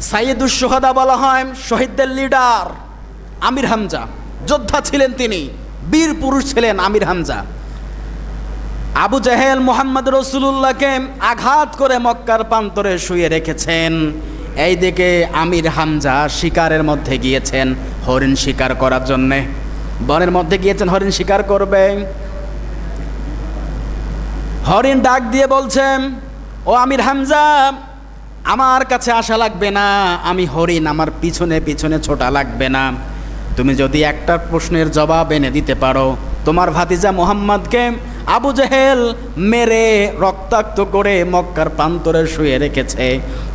সাইয়েদুস সোহাদা বলা হয় শহীদদের লিডার আমির হামজা। যোদ্ধা ছিলেন তিনি, বীর পুরুষ ছিলেন আমির হামজা। আবু জাহেল মোহাম্মদ রসুল্লাহকে আঘাত করে মক্কার প্রান্তরে শুয়ে রেখেছেন। এই দিকে আমির হামজা শিকারের মধ্যে গিয়েছেন হরিণ শিকার করার জন্যে। বনের মধ্যে গিয়েছেন, হরিণ শিকার করবে। হরিণ ডাক দিয়ে বলছেন, ও আমির হামজা আমার কাছে আসা লাগবে না, আমি হরিণ, আমার পিছনে পিছনে ছোটা লাগবে না। তুমি যদি একটা প্রশ্নের জবাব এনে দিতে পারো, তোমার ভাতিজা মোহাম্মদকে আবু জেহেল মেরে রক্তাক্ত করে মক্কার প্রান্তরে শুয়ে রেখেছে।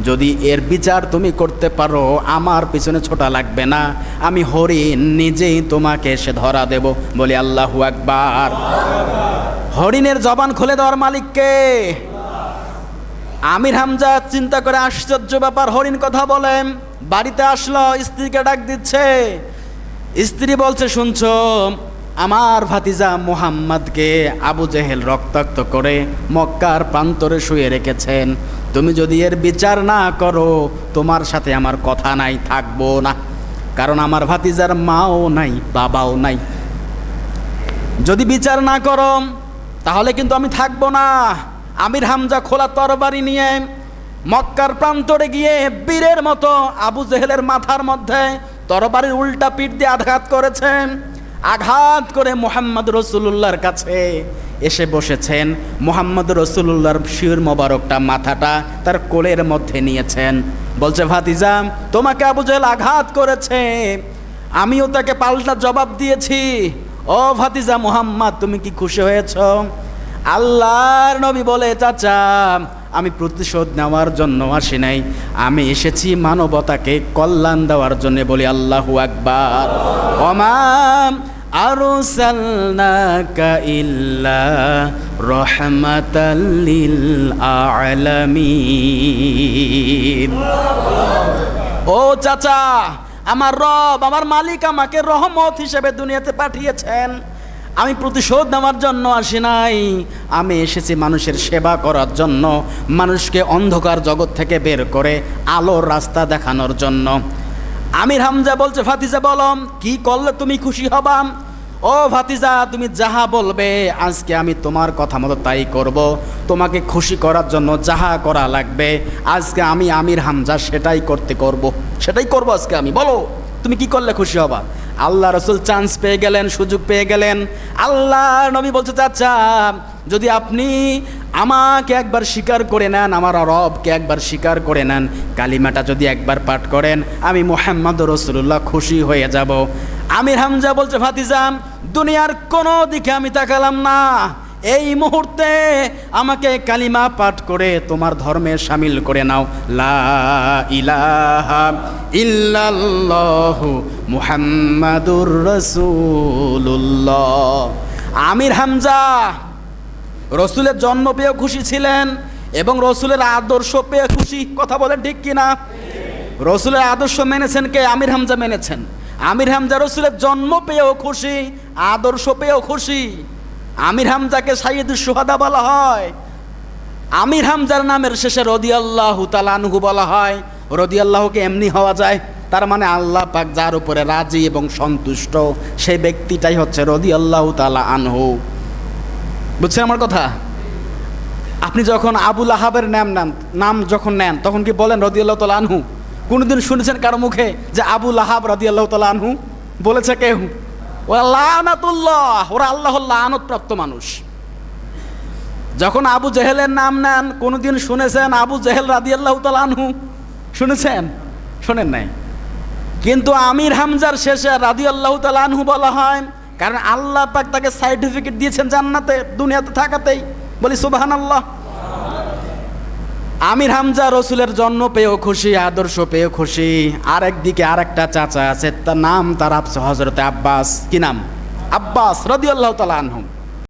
যদি এর বিচার তুমি করতে পারো, আমার পিছনে ছোটা লাগবে না, আমি হরিণ নিজেই তোমাকে এসে ধরা দেব বলি আল্লাহু আকবার। হরিণের জবান খুলে দেওয়ার মালিককে আমির হামজা চিন্তা করে আশ্চর্য ব্যাপার, হরিণ কথা বলেন, বাড়িতে আসলো, স্ত্রীকে ডাক দিচ্ছে। স্ত্রী বলছে, শুনছ, আমার ভাতিজা মোহাম্মদকে আবু জেহেল রক্তাক্ত করে মক্কার প্রান্তরে শুয়ে রেখেছেন। তুমি যদি এর বিচার না করো, তোমার সাথে আমার কথা নাই, থাকব না। কারণ আমার ভাতিজার মাও নাই, বাবাও নাই। যদি বিচার না করো, তাহলে কিন্তু আমি থাকব না। আমির হামজা খোলা তরবারি নিয়ে মক্কার প্রান্তরে গিয়ে বীরের মতো আবু জেহেলের মাথার মধ্যে তরবারির উল্টা পিঠ দিয়ে আঘাত করেছেন। আঘাত করে মোহাম্মদ রসুল্লাহর কাছে এসে বসেছেন। মোহাম্মদ রসুল্লাহর শির মোবারকটা মাথাটা তার কোলের মধ্যে নিয়েছেন। বলছে, ভাতিজা, তোমাকে আবু জেহেল আঘাত করেছে। আমিও তাকে পাল্টা জবাব দিয়েছি। ও ভাতিজা মোহাম্মদ, তুমি কি খুশি হয়েছ? আল্লাহর নবী বলে, চাচা, আমি প্রতিশোধ নেওয়ার জন্য আসি নাই। আমি এসেছি মানবতাকে কল্যাণ দেওয়ার জন্য বলি, আল্লাহু আকবার। ওমাম আরসালনাকা ইল্লা ও চাচা, আমার রব, আমার মালিক আমাকে রহমত হিসেবে দুনিয়াতে পাঠিয়েছেন। আমি প্রতিশোধ নেওয়ার জন্য আসি নাই। আমি এসেছি মানুষের সেবা করার জন্য, মানুষকে অন্ধকার জগৎ থেকে বের করে আলোর রাস্তা দেখানোর জন্য। আমির হামজা বলছে ফাতিজা বলম কি করলে তুমি খুশি হবা? ও ভাতিজা, তুমি যাহা বলবে, আজকে আমি তোমার কথা মতো তাই করব। তোমাকে খুশি করার জন্য যাহা করা লাগবে, আজকে আমি আমির হামজা সেটাই করতে করব। সেটাই করব আজকে আমি, বলো, তুমি কি করলে খুশি হবা? আল্লাহ রসুল চান্স পেয়ে গেলেন, সুযোগ পেয়ে গেলেন। আল্লাহ নবী বলছে, চাচা, যদি আপনি আমাকে একবার স্বীকার করে নেন, আমার রবকে একবার স্বীকার করে নেন, কালিমাটা যদি একবার পাঠ করেন, আমি মোহাম্মদ রসুল্লাহ খুশি হয়ে যাব। আমির হামজা বলছে ফাতিজাম দুনিয়ার কোনো দিকে আমি তাকালাম না। এই মুহূর্তে আমাকে কালিমা পাঠ করে তোমার ধর্মে সামিল করে নাও। লা ইলাহা আমির হামজা, রসুলের জন্ম পেয়েও খুশি ছিলেন এবং রসুলের আদর্শ পেয়ে খুশি। কথা বলেন ঠিক কিনা? রসুলের আদর্শ মেনেছেন কে? আমির হামজা মেনেছেন। আমির হামজা রসুলের জন্ম পেয়েও খুশি, আদর্শ পেয়েও খুশি। আমির হামজাকে সাইয়দুল সোহাদা বলা হয়। আমির হামজার নামের শেষে রদি রদিয়াল্লাহ তালানহু বলা হয়। রদি রদিয়াল্লাহকে এমনি হওয়া যায়? তার মানে আল্লাহ পাক যার উপরে রাজি এবং সন্তুষ্ট, সেই ব্যক্তিটাই হচ্ছে রদিয়াল্লাহ তালা আনহু। বুঝছেন আমার কথা? আপনি যখন আবুল আহাবের নাম নেন, নাম যখন নেন, তখন কি বলেন রদিয়াল্লাহ তালা আনহু? কোনোদিন শুনেছেন কারও মুখে যে আবুল আহাব রদি আল্লাহ তালা আনহু? বলেছে কেউ? ওরা লানাতুল্লাহ, ওরা আল্লাহ লানত প্রাপ্ত মানুষ। যখন আবু জেহেলের নাম নেন, কোনোদিন শুনেছেন আবু জেহেল রাদিয়াল্লাহ তালা আনহু? শুনেছেন? শোনেন নাই। কিন্তু আমির হামজার শেষে রাদিয়াল্লাহ তালা আনহু বলা হয়, কারণ আল্লাহ পাক তাকে সার্টিফিকেট দিয়েছেন জান্নাতে, দুনিয়াতে থাকাতেই। বলি সুবাহান আল্লাহ আমির হামজা রসুলের জন্ম পেয়েও খুশি, আদর্শ পেয়েও খুশি। আর একদিকে আর একটা চাচা আছে, তার নাম তার হজরতে আব্বাস। কি নাম? আব্বাস রদিয়াল্লাহ তালা আনহু।